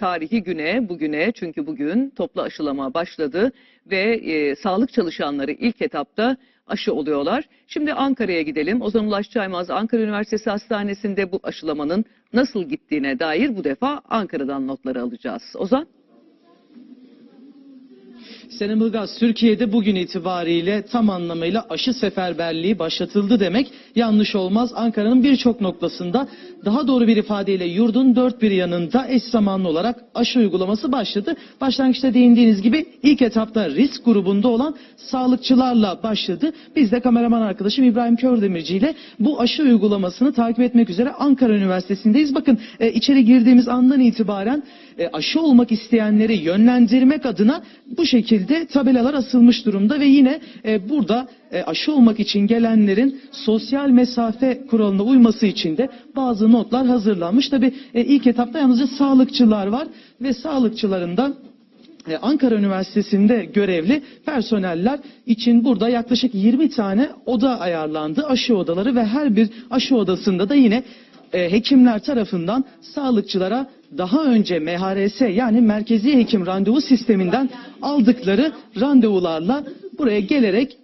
tarihi güne, bugüne çünkü bugün toplu aşılama başladı ve e, sağlık çalışanları ilk etapta aşı oluyorlar. Şimdi Ankara'ya gidelim. Ozan Ulaş Çaymaz Ankara Üniversitesi Hastanesi'nde bu aşılamanın nasıl gittiğine dair bu defa Ankara'dan notları alacağız. Ozan? Senem Ilgaz, Türkiye'de bugün itibariyle tam anlamıyla aşı seferberliği başlatıldı demek yanlış olmaz. Ankara'nın birçok noktasında daha doğru bir ifadeyle yurdun dört bir yanında eş zamanlı olarak aşı uygulaması başladı. Başlangıçta değindiğiniz gibi ilk etapta risk grubunda olan sağlıkçılarla başladı. Biz de kameraman arkadaşım İbrahim Kördemirci ile bu aşı uygulamasını takip etmek üzere Ankara Üniversitesi'ndeyiz. Bakın e, içeri girdiğimiz andan itibaren e, aşı olmak isteyenleri yönlendirmek adına bu şekilde tabelalar asılmış durumda ve yine e, burada e, aşı olmak için gelenlerin sosyal mesafe kuralına uyması için de bazı notlar hazırlanmış. Tabi ilk etapta yalnızca sağlıkçılar var ve sağlıkçıların da e, Ankara Üniversitesi'nde görevli personeller için burada yaklaşık 20 tane oda ayarlandı. Aşı odaları ve her bir aşı odasında da yine e, hekimler tarafından sağlıkçılara daha önce MHRS yani Merkezi Hekim Randevu Sisteminden aldıkları randevularla buraya gelerek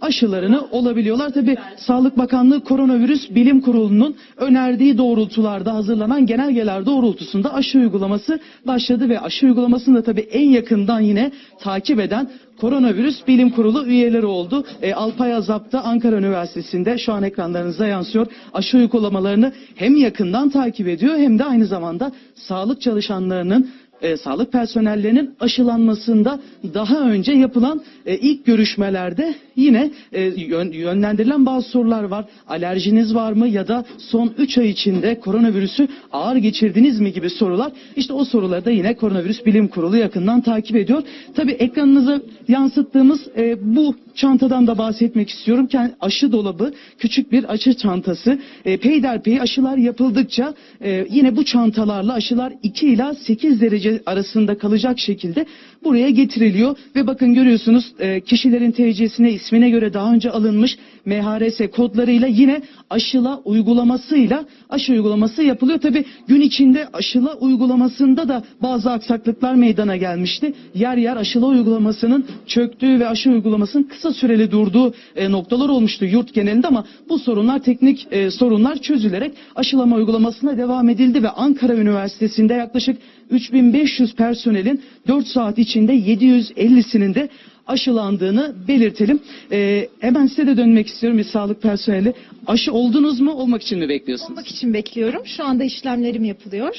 aşılarını olabiliyorlar. Tabi Sağlık Bakanlığı Koronavirüs Bilim Kurulu'nun önerdiği doğrultularda hazırlanan genelgeler doğrultusunda aşı uygulaması başladı ve aşı uygulamasını da tabi en yakından yine takip eden Koronavirüs Bilim Kurulu üyeleri oldu. E, Alpay Azap da Ankara Üniversitesi'nde şu an ekranlarınıza yansıyor. Aşı uygulamalarını hem yakından takip ediyor hem de aynı zamanda sağlık çalışanlarının e, sağlık personellerinin aşılanmasında daha önce yapılan e, ilk görüşmelerde yine e, yön- yönlendirilen bazı sorular var. Alerjiniz var mı ya da son 3 ay içinde koronavirüsü ağır geçirdiniz mi gibi sorular. İşte o soruları da yine Koronavirüs Bilim Kurulu yakından takip ediyor. Tabii ekranınıza yansıttığımız e, bu çantadan da bahsetmek istiyorum. Aşı dolabı küçük bir aşı çantası. E, peyderpey aşılar yapıldıkça e, yine bu çantalarla aşılar 2 ila 8 derece arasında kalacak şekilde buraya getiriliyor ve bakın görüyorsunuz e, kişilerin TC'sine ismine göre daha önce alınmış MHRS kodlarıyla yine aşıla uygulamasıyla aşı uygulaması yapılıyor. Tabi gün içinde aşıla uygulamasında da bazı aksaklıklar meydana gelmişti. Yer yer aşıla uygulamasının çöktüğü ve aşı uygulamasının kısa süreli durduğu e, noktalar olmuştu yurt genelinde ama bu sorunlar teknik e, sorunlar çözülerek aşılama uygulamasına devam edildi ve Ankara Üniversitesi'nde yaklaşık 3500 personelin 4 saat içinde 750'sinin de aşılandığını belirtelim. Ee, hemen size de dönmek istiyorum bir sağlık personeli. Aşı oldunuz mu olmak için mi bekliyorsunuz? Olmak için bekliyorum. Şu anda işlemlerim yapılıyor.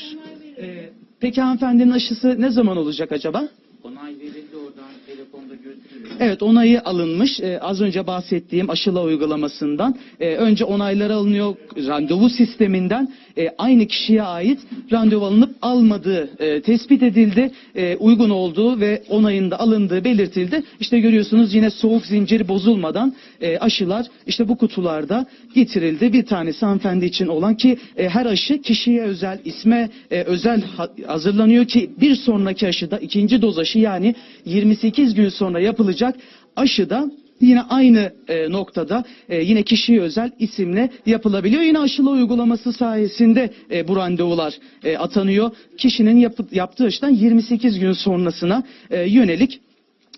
Ee, peki hanımefendinin aşısı ne zaman olacak acaba? Evet onayı alınmış. Ee, az önce bahsettiğim aşıla uygulamasından. Ee, önce onaylar alınıyor randevu sisteminden. Ee, aynı kişiye ait randevu alınıp almadığı e, tespit edildi. Ee, uygun olduğu ve onayında alındığı belirtildi. İşte görüyorsunuz yine soğuk zincir bozulmadan e, aşılar işte bu kutularda getirildi. Bir tanesi hanımefendi için olan ki e, her aşı kişiye özel isme e, özel ha- hazırlanıyor ki bir sonraki aşıda ikinci doz aşı yani 28 gün sonra yapılacak aşıda yine aynı e, noktada e, yine kişiye özel isimle yapılabiliyor. Yine aşılı uygulaması sayesinde e, bu randevular e, atanıyor. Kişinin yapı- yaptığı aşıdan 28 gün sonrasına e, yönelik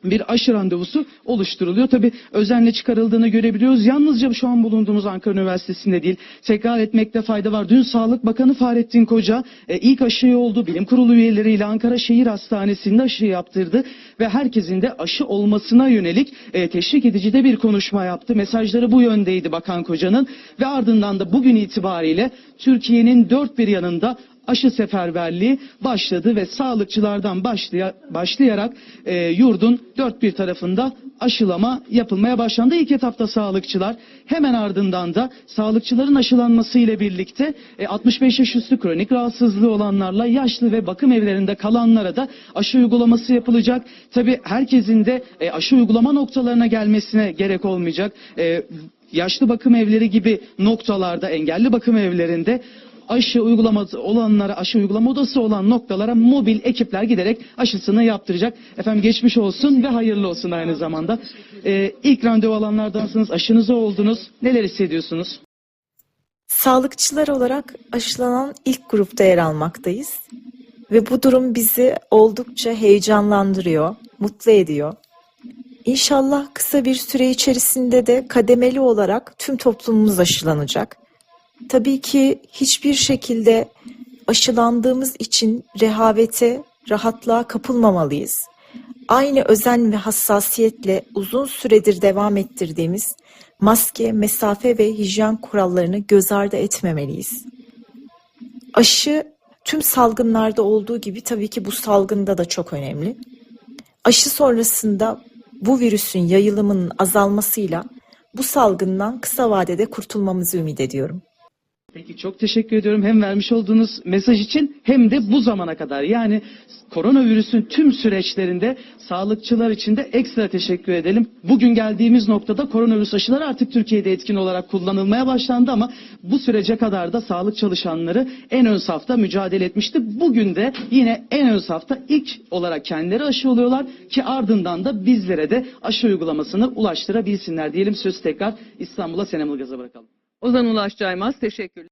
bir aşı randevusu oluşturuluyor. Tabi özenle çıkarıldığını görebiliyoruz. Yalnızca şu an bulunduğumuz Ankara Üniversitesi'nde değil. Tekrar etmekte fayda var. Dün Sağlık Bakanı Fahrettin Koca e, ilk aşıyı oldu. Bilim kurulu üyeleriyle Ankara Şehir Hastanesi'nde aşı yaptırdı. Ve herkesin de aşı olmasına yönelik e, teşvik edici de bir konuşma yaptı. Mesajları bu yöndeydi Bakan Koca'nın. Ve ardından da bugün itibariyle Türkiye'nin dört bir yanında aşı seferberliği başladı ve sağlıkçılardan başlaya, başlayarak e, yurdun dört bir tarafında aşılama yapılmaya başlandı. İlk etapta sağlıkçılar hemen ardından da sağlıkçıların aşılanması ile birlikte e, 65 yaş üstü kronik rahatsızlığı olanlarla yaşlı ve bakım evlerinde kalanlara da aşı uygulaması yapılacak. Tabi herkesin de e, aşı uygulama noktalarına gelmesine gerek olmayacak. E, yaşlı bakım evleri gibi noktalarda engelli bakım evlerinde aşı uygulaması olanlara, aşı uygulama odası olan noktalara mobil ekipler giderek aşısını yaptıracak. Efendim geçmiş olsun ve hayırlı olsun aynı zamanda. Ee, ilk randevu alanlardansınız, aşınızı oldunuz. Neler hissediyorsunuz? Sağlıkçılar olarak aşılanan ilk grupta yer almaktayız. ve bu durum bizi oldukça heyecanlandırıyor, mutlu ediyor. İnşallah kısa bir süre içerisinde de kademeli olarak tüm toplumumuz aşılanacak. Tabii ki hiçbir şekilde aşılandığımız için rehavete, rahatlığa kapılmamalıyız. Aynı özen ve hassasiyetle uzun süredir devam ettirdiğimiz maske, mesafe ve hijyen kurallarını göz ardı etmemeliyiz. Aşı tüm salgınlarda olduğu gibi tabii ki bu salgında da çok önemli. Aşı sonrasında bu virüsün yayılımının azalmasıyla bu salgından kısa vadede kurtulmamızı ümit ediyorum. Peki çok teşekkür ediyorum hem vermiş olduğunuz mesaj için hem de bu zamana kadar yani koronavirüsün tüm süreçlerinde sağlıkçılar için de ekstra teşekkür edelim. Bugün geldiğimiz noktada koronavirüs aşıları artık Türkiye'de etkin olarak kullanılmaya başlandı ama bu sürece kadar da sağlık çalışanları en ön safta mücadele etmişti. Bugün de yine en ön safta ilk olarak kendileri aşı oluyorlar ki ardından da bizlere de aşı uygulamasını ulaştırabilsinler diyelim. Söz tekrar İstanbul'a Senem Ilgaz'a bırakalım. Ozan Ulaş Caymaz teşekkürler.